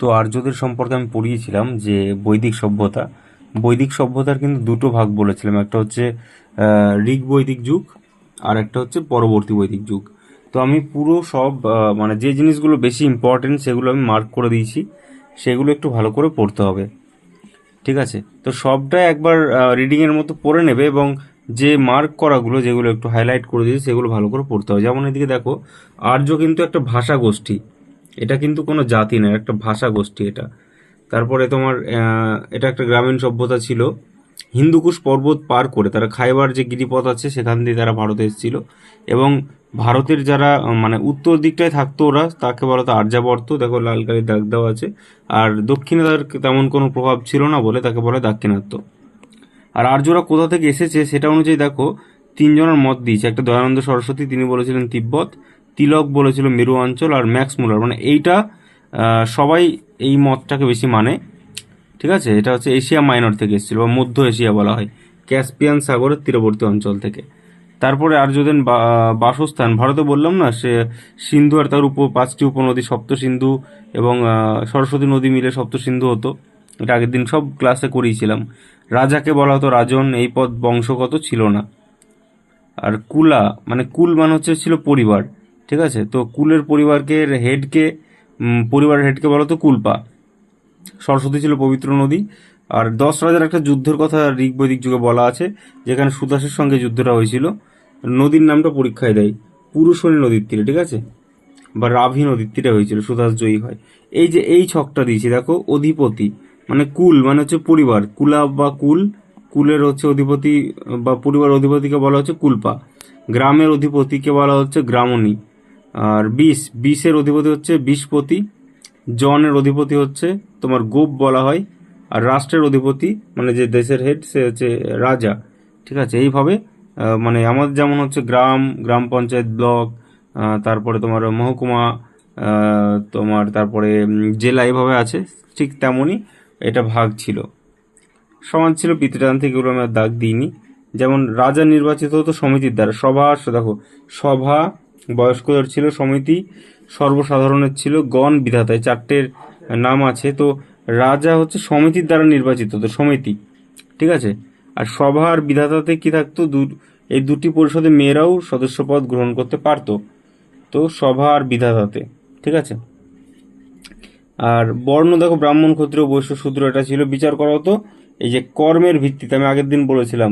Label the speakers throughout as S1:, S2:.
S1: তো আর্যদের সম্পর্কে আমি পড়িয়েছিলাম যে বৈদিক সভ্যতা। বৈদিক সভ্যতার কিন্তু দুটো ভাগ বলেছিলাম, একটা হচ্ছে ঋগ বৈদিক যুগ আর একটা হচ্ছে পরবর্তী বৈদিক যুগ। তো আমি পুরো সব মানে যে জিনিসগুলো বেশি ইম্পর্টেন্ট সেগুলো আমি মার্ক করে দিয়েছি, সেগুলো একটু ভালো করে পড়তে হবে। ঠিক আছে? তো সবটাই একবার রিডিংয়ের মতো পড়ে নেবে এবং যে মার্ক করাগুলো, যেগুলো একটু হাইলাইট করে দিয়েছি, সেগুলো ভালো করে পড়তে হবে। যেমন এদিকে দেখো, আর্য কিন্তু একটা ভাষা গোষ্ঠী এটা কিন্তু কোনো জাতি নয় একটা ভাষা গোষ্ঠী এটা। তারপরে তোমার এটা একটা গ্রামীণ সভ্যতা ছিল। হিন্দুকুশ পর্বত পার করে তারা খাইবার যে গিরিপথ আছে, সেখান দিয়ে তারা ভারতে এসেছিল। এবং ভারতের যারা মানে উত্তর দিকটায় থাকতো ওরা, তাকে বলা হতো আর্যাবর্ত। দেখো লাল কালির দাগ দেওয়া আছে। আর দক্ষিণে তার তেমন কোনো প্রভাব ছিল না বলে তাকে বলে দাক্ষিণাত্য। আর আর্যরা কোথা থেকে এসেছে, সেটা অনুযায়ী দেখো, তিনজনের মত দিয়েছে। একটা দয়ানন্দ সরস্বতী, তিনি বলেছিলেন তিব্বত। তিলক বলেছিল মেরু অঞ্চল আর ম্যাক্স মুলার। মানে এইটা সবাই এই মতটাকে বেশি মানে। ঠিক আছে? এটা হচ্ছে এশিয়া মাইনর থেকে এসেছিল, বা মধ্য এশিয়া বলা হয়। ক্যাসপিয়ান সাগরের তীরবর্তী অঞ্চল থেকে। তারপরে আর্যদের বা- বাসস্থান, ভারতে বললাম না, সে সিন্ধু আর তার উপ, পাঁচটি উপনদী সপ্ত সিন্ধু এবং সরস্বতী নদী মিলে সপ্ত সিন্ধু হতো। এটা আগের দিন সব ক্লাসে করিয়েছিলাম। রাজাকে বলা হতো রাজন, এই পদ বংশগত ছিল না। আর কুলা মানে কুল মানে হচ্ছে, ছিল পরিবার। ঠিক আছে? তো কুলের পরিবারকে, হেডকে পরিবারের হেডকে বলা তো কুলপা। সরস্বতী ছিল পবিত্র নদী। আর দশ রাজার একটা যুদ্ধের কথা ঋগ বৈদিক যুগে বলা আছে, যেখানে সুদাসের সঙ্গে যুদ্ধটা হয়েছিল। নদীর নামটা পরীক্ষায় দেয়। পুরুষণী নদীর তীরে, ঠিক আছে? বা রাভি নদীর তীরে হয়েছিল, সুদাস জয়ী হয়। এই যে, এই ছকটা দিয়েছি, দেখো, অধিপতি মানে কুল মানে হচ্ছে পরিবার। কুলা বা কুল, কুলের হচ্ছে অধিপতি, বা পরিবার অধিপতিকে বলা হচ্ছে কুলপা। গ্রামের অধিপতিকে বলা হচ্ছে গ্রামণী। আর বিষ, বিষের অধিপতি হচ্ছে বিষপতি, জনের অধিপতি হচ্ছে তোমার গোপ বলা হয়, আর রাষ্ট্রের অধিপতি মানে যে দেশের হেড সে হচ্ছে রাজা। ঠিক আছে? এইভাবে মানে আমাদের যেমন হচ্ছে গ্রাম গ্রাম পঞ্চায়েত ব্লক তারপরে তোমার মহকুমা তোমার তারপরে জেলা এইভাবে আছে, ঠিক তেমনই এটা ভাগ ছিল। সমাজ ছিল পিতৃতান্ত্রিক এগুলো আমি দাগ দিইনি। যেমন রাজা নির্বাচিত হতো সমিতির দ্বারা, সভা দেখো, সভা বয়স্কদের ছিল সমিতি, সর্বসাধারণের ছিল গণ বিধাতা চারটের নাম আছে। তো রাজা হচ্ছে সমিতির দ্বারা নির্বাচিত, তো সমিতি, ঠিক আছে? আর সভা আর বিধাতাতে কি থাকতো? এই দুটি পরিষদে মেয়েরাও সদস্যপদ গ্রহণ করতে পারতো, তো সভা আর বিধাতাতে, ঠিক আছে? আর বর্ণ, দেখো, ব্রাহ্মণ, ক্ষত্রিয়, বৈশ্য শূদ্র, এটা ছিল বিচার করা হতো। এই যে কর্মের ভিত্তিতে, আমি আগের দিন বলেছিলাম,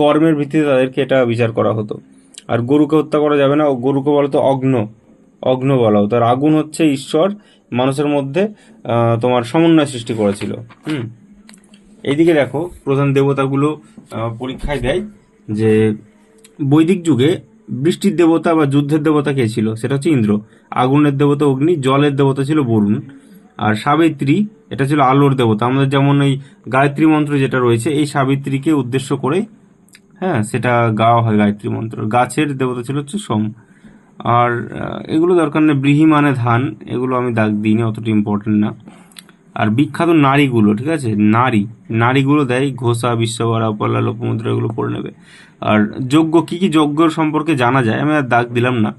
S1: কর্মের ভিত্তিতে তাদেরকে এটা বিচার করা হতো। আর গরুকে হত্যা করা যাবে না। গরুকে বলা হতো অগ্ন। অগ্ন বলা হতো আর আগুন হচ্ছে ঈশ্বর মানুষের মধ্যে তোমার সমন্বয় সৃষ্টি করেছিল। হুম। এইদিকে দেখো, প্রধান দেবতাগুলো পরীক্ষায় দেয় যে বৈদিক যুগে বৃষ্টির দেবতা বা যুদ্ধের দেবতা কে ছিল? সেটা হচ্ছে ইন্দ্র। আগুনের দেবতা অগ্নি, জলের দেবতা ছিল বরুণ। আর সাবিত্রী, এটা ছিল আলোর দেবতা। আমাদের যেমন এই গায়ত্রী মন্ত্র যেটা রয়েছে, এই সাবিত্রীকে উদ্দেশ্য করে হ্যাঁ সেটা গাওয়া হয় গায়ত্রী মন্ত্র। গাছের দেবতা ছিল হচ্ছে সোম। আর এগুলো দরকার নেই, ব্রিহি মানে ধান, এগুলো আমি দাগ দিইনি, অতটা ইম্পর্টেন্ট না। আর বিখ্যাত নারীগুলো, ঠিক আছে? নারী। নারীগুলো দেয়, ঘোষা, বিশ্ববরা পল্লা লোকমুদ্রা, এগুলো পড়ে নেবে। আর যজ্ঞ, কি কি যজ্ঞর সম্পর্কে জানা যায়? আমি আর দাগ দিলাম না।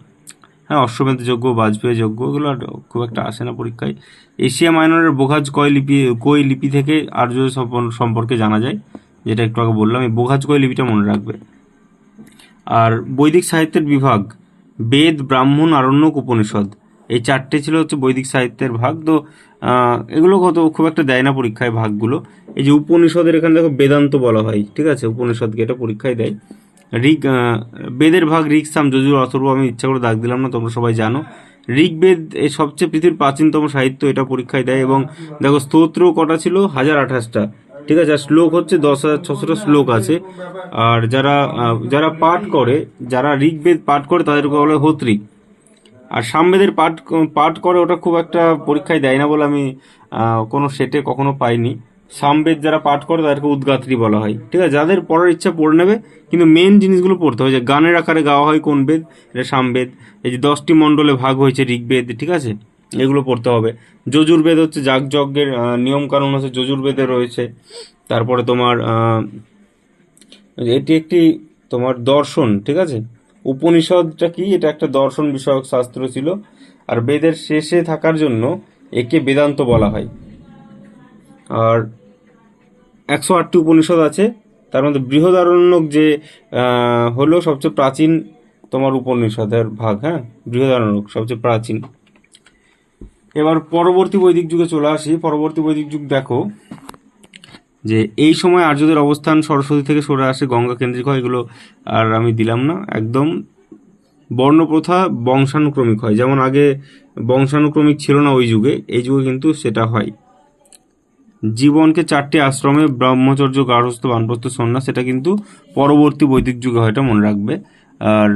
S1: হ্যাঁ অশ্বমেধ যজ্ঞ, বাজপেয়ী যজ্ঞ, এগুলো আর খুব একটা আসে না পরীক্ষায়। এশিয়া মাইনরের বোঘাজ কয় লিপি, কই লিপি থেকে আর্য সম্পর্কে জানা যায়। যেটা একটু আগে বললাম, এই বোঘাজ কয় লিপিটা মনে রাখবে। আর বৈদিক সাহিত্যের বিভাগ, বেদ, ব্রাহ্মণ, আরণ্যক উপনিষদ, এই চারটে ছিল হচ্ছে বৈদিক সাহিত্যের ভাগ। তো এগুলো কত, খুব একটা দেয় না পরীক্ষায় ভাগগুলো। এই যে উপনিষদের এখানে দেখো বেদান্ত বলা হয়, ঠিক আছে? উপনিষদকে এটা পরীক্ষায় দেয়। ঋগ বেদের ভাগ ঋগ সাম যজুর অথর্ব, আমি ইচ্ছা করে দাগ দিলাম না, তোমরা সবাই জানো। ঋগ্বেদ এই সবচেয়ে পৃথিবীর প্রাচীনতম সাহিত্য এটা পরীক্ষায় দেয় এবং দেখো স্তোত্র কটা ছিল? হাজার আঠাশটা। ঠিক আছে, আর শ্লোক হচ্ছে দশ হাজার ছশোটা শ্লোক আছে। আর যারা যারা পাঠ করে, যারা ঋগ্বেদ পাঠ করে তাদেরকে বলে হোত্রী আর সামবেদের পাঠ পাঠ করে, ওটা খুব একটা পরীক্ষায় দেয় না বলে আমি কোনো সেটে কখনো পাইনি। সামবেদ যারা পাঠ করে, তাদেরকে উদ্গাত্রী বলা হয়। ঠিক আছে, যাদের পড়ার ইচ্ছা পড়ে নেবে, কিন্তু মেন জিনিসগুলো পড়তে হয় যে গানের আকারে গাওয়া হয় কোন বেদ, এটা সামবেদ। এই যে দশটি মণ্ডলে ভাগ হয়েছে ঋগ্বেদ, ঠিক আছে? এগুলো পড়তে হবে। যজুর্বেদ হচ্ছে যাগযজ্ঞের নিয়ম কানুন হচ্ছে যজুর্বেদে রয়েছে। তারপরে তোমার এটি একটি তোমার দর্শন, ঠিক আছে? উপনিষদটা কি? এটা একটা দর্শন বিষয়ক শাস্ত্র ছিল। আর বেদের শেষে থাকার জন্য একে বেদান্ত বলা হয়। আর একশো আটটি উপনিষদ আছে। তার মধ্যে বৃহদারণ্যক যে হলো সবচেয়ে প্রাচীন তোমার উপনিষদের ভাগ হ্যাঁ? বৃহদারণ্যক সবচেয়ে প্রাচীন। এবার পরবর্তী বৈদিক যুগে চলে আসি। পরবর্তী বৈদিক যুগ দেখো, যে এই সময় আর্যদের অবস্থান সরস্বতী থেকে সরে আসে, গঙ্গা কেন্দ্রিক হয়, এগুলো আর আমি দিলাম না। একদম বর্ণপ্রথা বংশানুক্রমিক হয়। যেমন আগে বংশানুক্রমিক ছিল না ওই যুগে, এই যুগে কিন্তু সেটা হয়। জীবনকে চারটি আশ্রমে, ব্রহ্মচর্য গার্হস্থ বানপ্রস্থ, সন্ন্যাস, সেটা কিন্তু পরবর্তী বৈদিক যুগে হয়, এটা মনে রাখবে। আর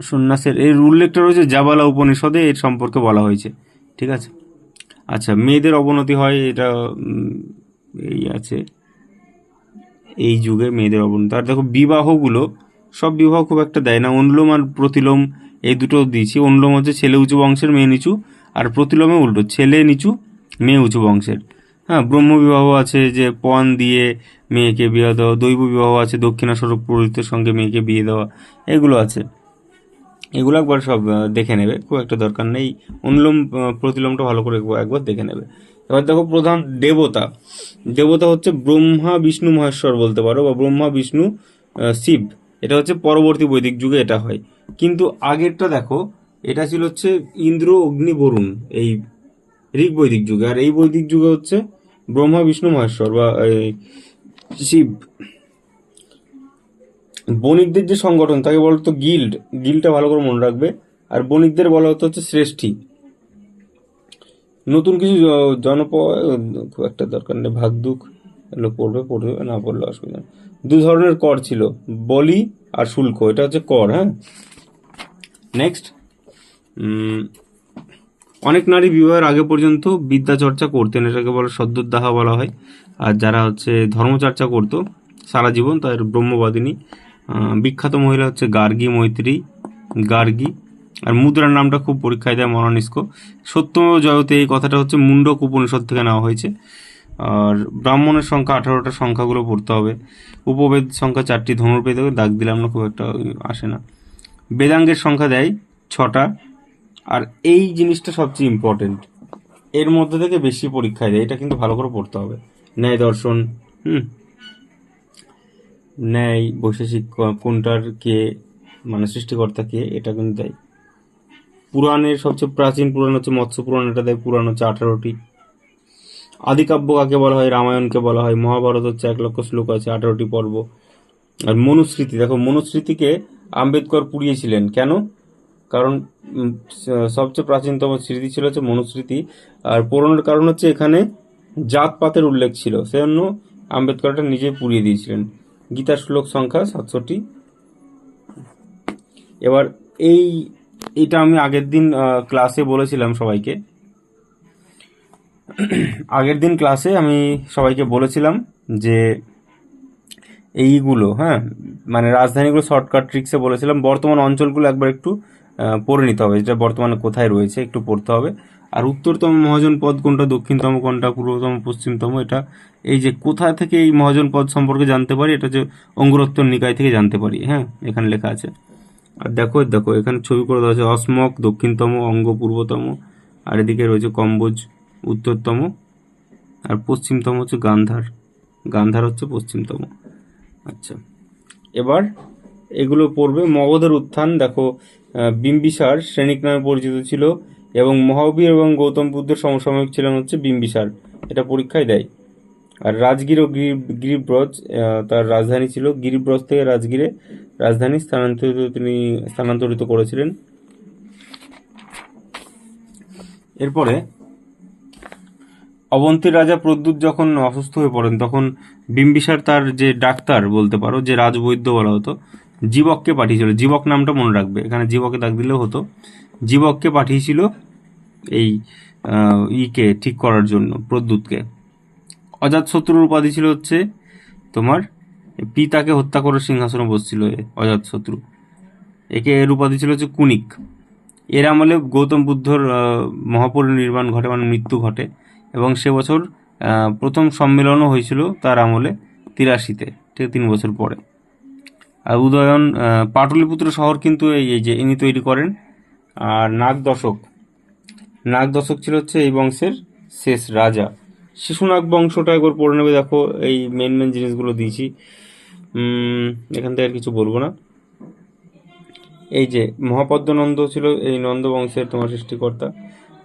S1: সন্ন্যাসের। এর উল্লেখটা রয়েছে জাবালা উপনিষদে, এর সম্পর্কে বলা হয়েছে। ঠিক আছে? আচ্ছা মেয়েদের অবনতি হয়, এটা এই আছে। এই যুগে মেয়েদের অবনতি। আর দেখো, বিবাহগুলো, সব বিবাহ খুব একটা দেয় না। অনুলোম আর প্রতিলোম, এই দুটো দিয়েছি অনুলোম হচ্ছে ছেলে উঁচু বংশের, মেয়ে নিচু, আর প্রতিলোমে উল্টো, ছেলে নিচু, মেয়ে উঁচু বংশের। হ্যাঁ ব্রহ্ম বিবাহ আছে যে পণ দিয়ে মেয়েকে বিয়ে দেওয়া, দৈব বিবাহ আছে দক্ষিণাস্বরূপ পুরোহিতের সঙ্গে মেয়েকে বিয়ে দেওয়া, এগুলো আছে। এগুলো একবার সব দেখে নেবে। খুব একটা দরকার নেই। অনুলোম প্রতিলোমটা ভালো করে একবার- দেখে নেবে। এবার দেখো প্রধান দেবতা। দেবতা হচ্ছে ব্রহ্মা, বিষ্ণু, মহেশ্বর বলতে পারো, বা ব্রহ্মা, বিষ্ণু শিব। এটা হচ্ছে পরবর্তী বৈদিক যুগে এটা হয়। কিন্তু আগেরটা দেখো, এটা ছিল হচ্ছে ইন্দ্র, অগ্নি, বরুণ, এই ঋগ বৈদিক যুগে। আর এই বৈদিক যুগে হচ্ছে ব্রহ্মা, বিষ্ণু, মহেশ্বর, বা শিব। বণিকদের যে সংগঠন, তাকে বলতো গিল্ড। গিল্ডটা ভালো করে মনে রাখবে। আর বণিকদের বলা হতো হচ্ছে শ্রেষ্ঠী। নতুন কিছু জনপ খুব একটা দরকার নেই। ভাগ দুঃখ এগুলো পড়বে পড়বে, না পড়লে অসুবিধা দু ধরনের কর ছিল। বলি আর শুল্ক, এটা হচ্ছে কর হ্যাঁ? নেক্সট অনেক নারী বিবাহের আগে পর্যন্ত বিদ্যা চর্চা করতেন, এটাকে বলে সদ্যোদাহা বলা হয়। আর যারা হচ্ছে ধর্মচর্চা করতো, সারা জীবন তাদের ব্রহ্মবাদিনী বিখ্যাত মহিলা হচ্ছে গার্গী মৈত্রী, গার্গী। আর মুদ্রার নামটা খুব পরীক্ষায় দেয় মনানিস্ক সত্যম জয়তে এই কথাটা হচ্ছে মুন্ডক উপনিষদ থেকে নেওয়া হয়েছে। আর ব্রাহ্মণের সংখ্যা আঠারোটা সংখ্যাগুলো পড়তে হবে। উপবেদ সংখ্যা চারটি ধনুর্বেদ দাগ দিলাম না, খুব একটা আসে না। বেদাঙ্গের সংখ্যা দেয় ছটা। আর এই জিনিসটা সবচেয়ে ইম্পর্টেন্ট এর মধ্যে থেকে বেশি পরীক্ষায় দেয়। এটা কিন্তু ভালো করে পড়তে হবে। ন্যায় দর্শন, হুম। ন্যায় বৈশেষিক কোনটার কে মানে সৃষ্টিকর্তা কে, এটা কিন্তু দেয়। পুরাণের সবচেয়ে প্রাচীন পুরাণ হচ্ছে মৎস্য পুরাণ, এটা দেয় পুরাণ হচ্ছে আঠারোটি। আদিকাব্য কাকে বলা হয়? রামায়ণকে বলা হয়। মহাভারত হচ্ছে এক লক্ষ শ্লোক আছে, আঠারোটি পর্ব। আর মনুস্মৃতি, দেখো মনুস্মৃতিকে আম্বেদকর পুড়িয়েছিলেন। কেন? কারণ সবচেয়ে প্রাচীনতম স্মৃতি ছিল হচ্ছে মনুস্মৃতি। আর পুরনোর কারণ হচ্ছে এখানে জাতপাতের উল্লেখ ছিল। সেজন্য আম্বেদকর এটা নিজে পুড়িয়ে দিয়েছিলেন। গীতার শ্লোক সংখ্যা সাতষট্টি। এবার এই, এটা আমি আগের দিন ক্লাসে বলেছিলাম সবাইকে। আগের দিন ক্লাসে আমি সবাইকে বলেছিলাম যে এইগুলো হ্যাঁ মানে রাজধানীগুলো শর্টকাট ট্রিক্সে বলেছিলাম, বর্তমান অঞ্চলগুলো একবার একটু পড়ে নিতে হবে, যেটা বর্তমানে কোথায় রয়েছে একটু পড়তে হবে। আর উত্তরতম মহাজন পদ কোনটা, দক্ষিণতম কোনটা, পূর্বতম, পশ্চিমতম, এটা এই যে কোথা থেকে এই মহাজন পদ সম্পর্কে জানতে পারি, এটা যে অঙ্গুরোত্তর নিকায় থেকে জানতে পারি হ্যাঁ এখানে লেখা আছে। আর দেখো দেখো, এখানে ছবি করে দেওয়া আছে, অসমক, দক্ষিণতম, অঙ্গ, পূর্বতম, আর এদিকে রয়েছে কম্বোজ, উত্তরতম, আর পশ্চিমতম হচ্ছে গান্ধার গান্ধার হচ্ছে পশ্চিমতম। আচ্ছা এবার এগুলো পড়বে মগধের উত্থান, দেখো বিম্বিসার শ্রেণিক নামে পরিচিত ছিল এবং মহাবীর এবং গৌতম বুদ্ধের সমসাময়িক ছিলেন হচ্ছে বিম্বিসার। এটা পরীক্ষায় দেয়। আর রাজগীর ও গিরি- গিরিব্রজ তার রাজধানী ছিল গিরিব্রজ থেকে রাজগীরে রাজধানী স্থানান্তরিত তিনি স্থানান্তরিত করেছিলেন। এরপরে অবন্তীর রাজা প্রদ্যুৎ যখন অসুস্থ হয়ে পড়েন, তখন বিম্বিসার তার যে ডাক্তার বলতে পারো, যে রাজবৈদ্য বলা হতো, জীবককে পাঠিয়েছিল। জীবক নামটা মনে রাখবে। এখানে জীবকে ডাক দিলেও হতো। জীবককে পাঠিয়েছিল এই ইকে ঠিক করার জন্য, প্রদ্যুৎকে। অজাত শত্রুর উপাধি ছিল হচ্ছে তোমার পিতাকে হত্যা করে সিংহাসনে বসছিল এ অজাত শত্রু। একে এর উপাধি ছিল হচ্ছে কুনিক। এর আমলে গৌতম বুদ্ধর মহাপরিনির্বাণ ঘটে মানে মৃত্যু ঘটে এবং সে বছর প্রথম সম্মেলনও হয়েছিল তার আমলে তিরাশিতে, ঠিক তিন বছর পরে। আর উদয়ন পাটলিপুত্র শহর কিন্তু এই যে ইনি তৈরি করেন আর নাগ দশক নাগ দশক ছিল হচ্ছে এই বংশের শেষ রাজা। শিশুনাগ বংশটা একবার পড়ে নেবে, দেখো, এই মেন মেন জিনিসগুলো দিয়েছি। এখান থেকে আর কিছু বলব না। এই যে, মহাপদ্মনন্দ ছিল এই নন্দ বংশের তোমার সৃষ্টিকর্তা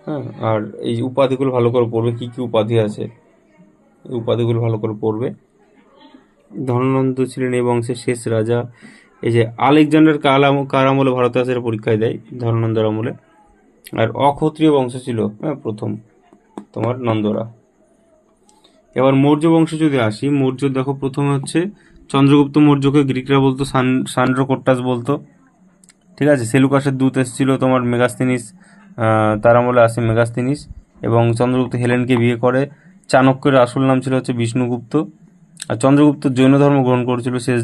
S1: হ্যাঁ? আর এই উপাধিগুলো ভালো করে পড়বে, কি কি উপাধি আছে? এই উপাধিগুলো ভালো করে পড়বে। ধননন্দ ছিলেন এই বংশের শেষ রাজা। এই যে আলেকজান্ডার কাল আম- কার আমলে ভারতে আসে পরীক্ষায় দেয় ধননন্দের আমলে। আর অক্ষত্রিয় বংশ ছিল হ্যাঁ প্রথম তোমার নন্দরা। এবার মৌর্য বংশ যদি আসি, মৌর্য দেখো প্রথমে হচ্ছে চন্দ্রগুপ্ত মৌর্যকে গ্রিকরা বলতো, সান সান্ড্রোকোট্টাস বলতো। ঠিক আছে, সেলুকাসের দূত এসেছিল তোমার মেগাস্তিনিস তার আমলে আসে মেগাস্তিনিস এবং চন্দ্রগুপ্ত হেলেনকে বিয়ে করে। চাণক্যের আসল নাম ছিল হচ্ছে বিষ্ণুগুপ্ত। আর চন্দ্রগুপ্ত জৈন ধর্ম গ্রহণ করেছিল শেষ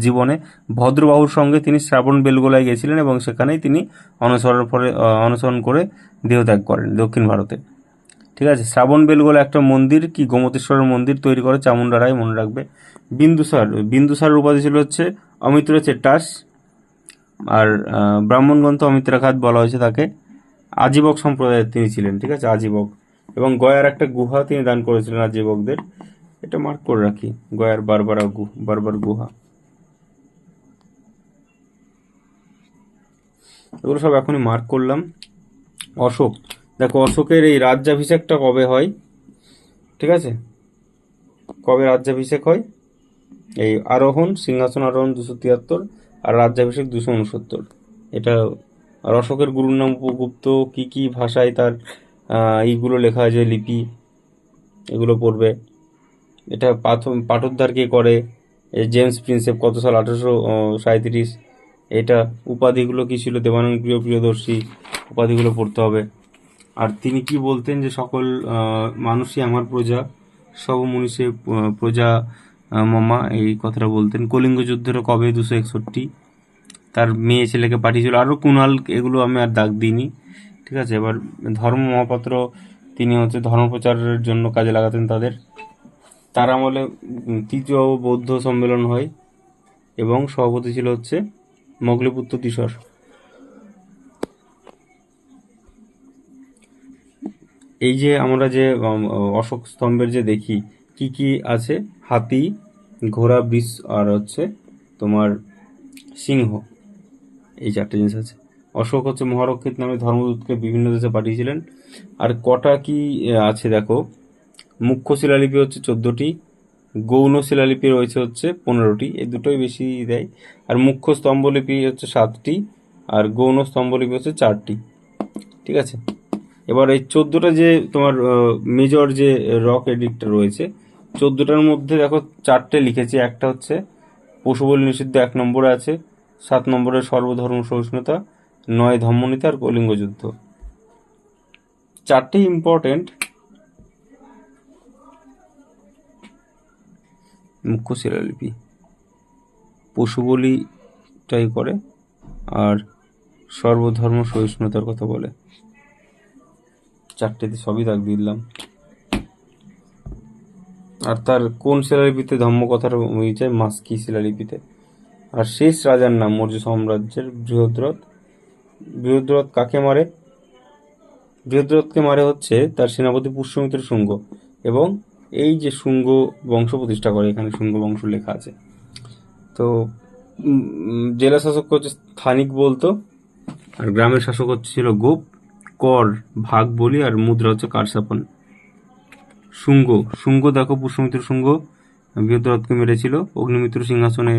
S1: জীবনে। ভদ্রবাহুর সঙ্গে তিনি শ্রাবণ বেলগোলায় গেছিলেন এবং সেখানেই তিনি অনুসরণ আহ, অনুসরণ করে দেহত্যাগ করেন দক্ষিণ ভারতে। ঠিক আছে? শ্রাবণ বেলগোলা একটা মন্দির কি গোমতেশ্বরের মন্দির তৈরি করে চামুন্ডা রায় মনে রাখবে। বিন্দুসার বিন্দুসারের উপাধি ছিল হচ্ছে অমিত্র চেটাস আর ব্রাহ্মণ গ্রন্থ অমিত্রাঘাত বলা হয়েছে তাকে। আজীবক সম্প্রদায়ের তিনি ছিলেন ঠিক আছে? আজীবক। এবং গয়ার একটা গুহা তিনি দান করেছিলেন আজীবকদের। এটা মার্ক করে রাখি। গয়ার বারবারা বারবার গুহা। এগুলো সব এখনই মার্ক করলাম। অশোক দেখো অশোকের এই রাজ্যাভিষেকটা কবে হয়? ঠিক আছে? কবে রাজ্যাভিষেক হয়? এই আরোহণ সিংহাসন আরোহণ দুশো তিয়াত্তর আর রাজ্যাভিষেক দুশো উনসত্তর। এটা আর অশোকের গুরুর নাম উপগুপ্ত কী কী ভাষায় তার আহ, এইগুলো লেখা আছে লিপি এগুলো পড়বে। এটা পাথ- পাঠোদ্ধার কে করে জেমস প্রিন্সেপ কত সাল? আঠারোশো সাঁইত্রিশ। এটা উপাধিগুলো কি ছিল? দেবানন্দ প্রিয়, প্রিয়দর্শী উপাধিগুলো পড়তে হবে। আর তিনি কি বলতেন যে, সকল মানুষই আমার প্রজা, সব মনীষে প্রজা মামা, এই কথাটা বলতেন। কলিঙ্গ যুদ্ধের কবে দুশো একষট্টি? তার মেয়ে ছেলেকে পাঠিয়েছিল। আরও কুণাল, এগুলো আমি আর দাগ দিইনি। ঠিক আছে? এবার ধর্ম মহাপাত্র, তিনি হচ্ছে ধর্ম প্রচারের জন্য কাজে লাগাতেন তাদের। তার আমলে তৃতীয় বৌদ্ধ সম্মেলন হয় এবং সভাপতি ছিল হচ্ছে মগলিপুত্র কিশোর এই যে আমরা যে অশোক স্তম্ভের যে দেখি, কি কি আছে? হাতি, ঘোড়া, বৃষ আর হচ্ছে তোমার সিংহ। এই চারটে জিনিস আছে। অশোক হচ্ছে মহারক্ষিত নামে ধর্মদূতকে বিভিন্ন দেশে পাঠিয়েছিলেন। আর কটা কি আছে দেখো? মুখ্য শিলালিপি হচ্ছে চোদ্দোটি, গৌণ শিলালিপি রয়েছে হচ্ছে পনেরোটি, এই দুটোই বেশি দেয়। আর মুখ্য স্তম্ভলিপি হচ্ছে সাতটি, আর গৌণ স্তম্ভলিপি হচ্ছে চারটি। ঠিক আছে? এবার এই চোদ্দোটা যে তোমার মেজর যে রক এডিক্টটা রয়েছে, চোদ্দোটার মধ্যে দেখো চারটে লিখেছি। একটা হচ্ছে পশুবলি নিষিদ্ধ এক নম্বরে আছে, সাত নম্বরে সর্বধর্ম সহিষ্ণুতা, নয় ধম্মনীতি আর কলিঙ্গ যুদ্ধ চারটেই ইম্পর্টেন্ট মুখ্য শিলালিপি পশুবলিটাই করে আর সর্বধর্ম সহিষ্ণুতার কথা বলে। চারটেতে সবই দাগ দিলাম। আর তার কোন শিলালিপিতে ধম্ম কথার হয়েছে মাস্কি শিলালিপিতে আর শেষ রাজার নাম মৌর্য সাম্রাজ্যের বৃহদ্রথ। বৃহদ্রথ কাকে মারে? বৃহদ্রথকে মারে হচ্ছে তার সেনাপতি পুষ্যমিত্র শুঙ্গ এবং এই যে শুঙ্গ বংশ প্রতিষ্ঠা করে, এখানে শুঙ্গ বংশ লেখা আছে। তো জেলা শাসক হচ্ছে স্থানিক বলতো, আর গ্রামের শাসক হচ্ছে ছিল গোপ, কর, ভাগ বলি, আর মুদ্রা হচ্ছে কারসাপন। শুঙ্গ শুঙ্গ দেখো, পুষ্যমিত্র শুঙ্গ বৃহদ্রথকে মেরেছিল, অগ্নিমিত্র সিংহাসনে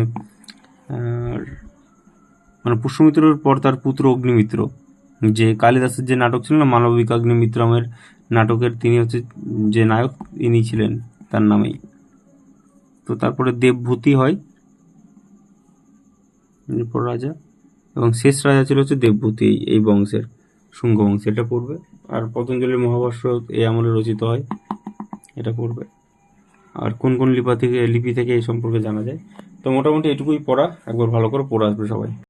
S1: মানে পুষ্যমিত্রর পর তার পুত্র অগ্নিমিত্র। যে কালিদাসের যে নাটক ছিল না মানবিক অগ্নিমিত্রমের নাটকের তিনি হচ্ছে যে নায়ক, ইনি ছিলেন তার নামেই। তো তারপরে দেবভূতি হয়, এরপর রাজা। এবং শেষ রাজা ছিল হচ্ছে দেবভূতি, এই- বংশের, শুঙ্গ বংশ, এটা পড়বে। আর পতঞ্জলির মহাভাষ্য এই আমলে রচিত হয়, এটা পড়বে। আর কোন কোন লিপা থেকে লিপি থেকে এই সম্পর্কে জানা যায়। তো মোটামুটি এটুকুই পড়া, একবার ভালো করে পড়ে আসবে সবাই।